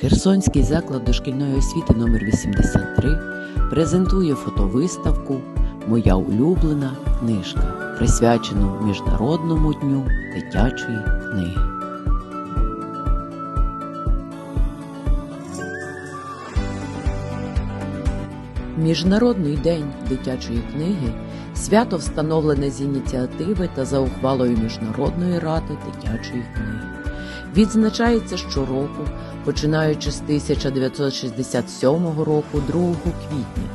Херсонський заклад дошкільної освіти номер 83 презентує фотовиставку Моя улюблена книжка, присвячену Міжнародному дню дитячої книги. Міжнародний день дитячої книги свято встановлене з ініціативи та за ухвалою Міжнародної ради дитячої книги. Відзначається щороку, починаючи з 1967 року, 2 квітня,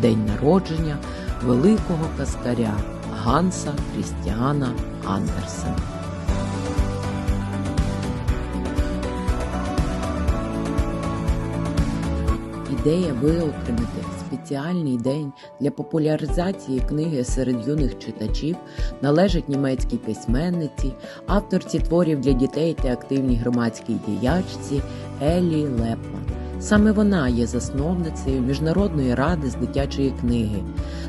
день народження великого каскаря Ганса Крістіана Андерсена. Ідея виокремити спеціальний день для популяризації книги серед юних читачів належить німецькій письменниці, авторці творів для дітей та активній громадській діячці Елі Лепман. Саме вона є засновницею Міжнародної ради з дитячої книги,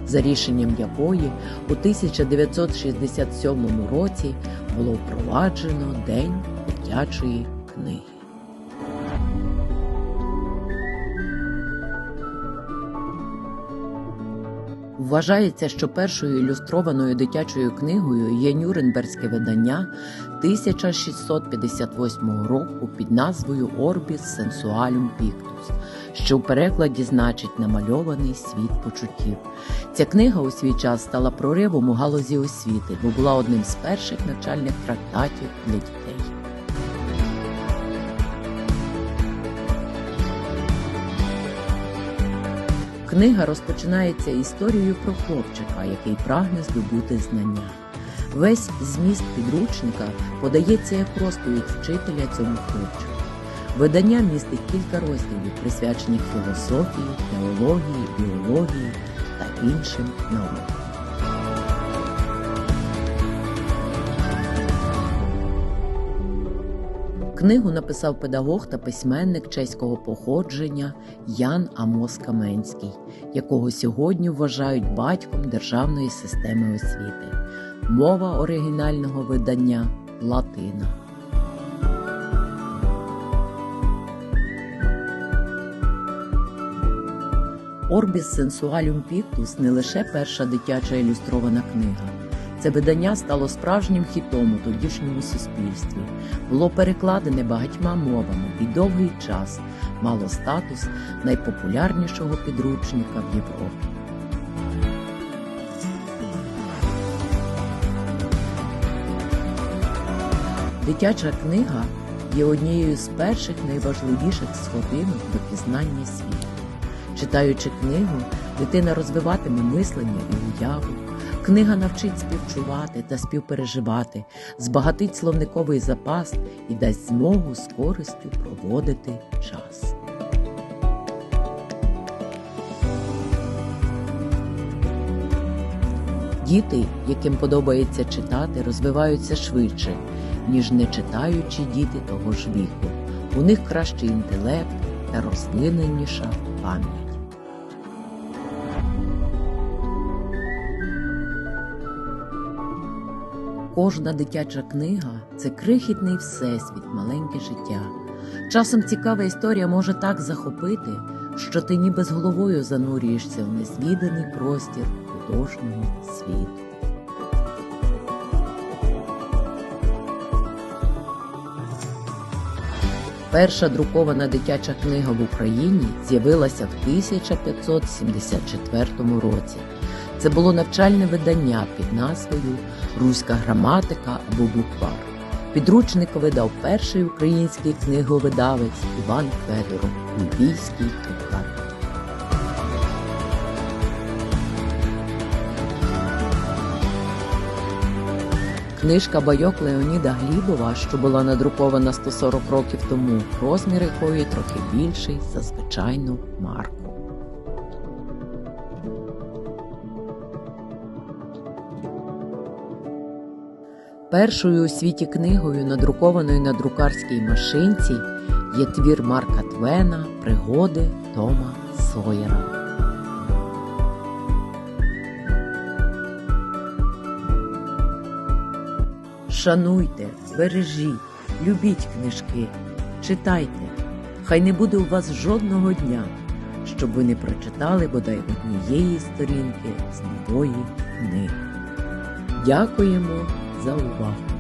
за рішенням якої у 1967 році було впроваджено День дитячої книги. Вважається, що першою ілюстрованою дитячою книгою є Нюрнберзьке видання 1658 року під назвою Orbis Sensualum Pictus, що в перекладі значить намальований світ почуттів. Ця книга у свій час стала проривом у галузі освіти, бо була одним з перших навчальних трактатів для дітей. Книга розпочинається історією про хлопчика, який прагне здобути знання. Весь зміст підручника подається як розповідь вчителя цьому хлопчику. Видання містить кілька розділів, присвячених філософії, теології, біології та іншим наукам. Книгу написав педагог та письменник чеського походження Ян Амос Каменський, якого сьогодні вважають батьком державної системи освіти. Мова оригінального видання Латина. Орбіс Сенсуалюм Піктус не лише перша дитяча ілюстрована книга. Це видання стало справжнім хітом у тодішньому суспільстві, було перекладене багатьма мовами і довгий час мало статус найпопулярнішого підручника в Європі. Дитяча книга є однією з перших найважливіших сходинок до пізнання світу. Читаючи книгу, дитина розвиватиме мислення і уяву. Книга навчить співчувати та співпереживати, збагатить словниковий запас і дасть змогу з користю проводити час. Діти, яким подобається читати, розвиваються швидше, ніж не читаючі діти того ж віку. У них кращий інтелект та розвиненіша пам'ять. Кожна дитяча книга це крихітний всесвіт, маленьке життя. Часом цікава історія може так захопити, що ти ніби з головою занурюєшся в незвіданий простір художнього світу. Перша друкована дитяча книга в Україні з'явилася в 1574 році. Це було навчальне видання під назвою Руська граматика або буквар. Підручник видав перший український книговидавець Іван Федоров у Львівській друкарні. Книжка байок Леоніда Глібова, що була надрукована 140 років тому, розмір якої трохи більший за звичайну марку. Першою у світі книгою, надрукованою на друкарській машинці, є твір Марка Твена Пригоди Тома Сойера. Шануйте, бережіть, любіть книжки, читайте. Хай не буде у вас жодного дня, щоб ви не прочитали бодай однієї сторінки з нової книги. Дякуємо за увагу!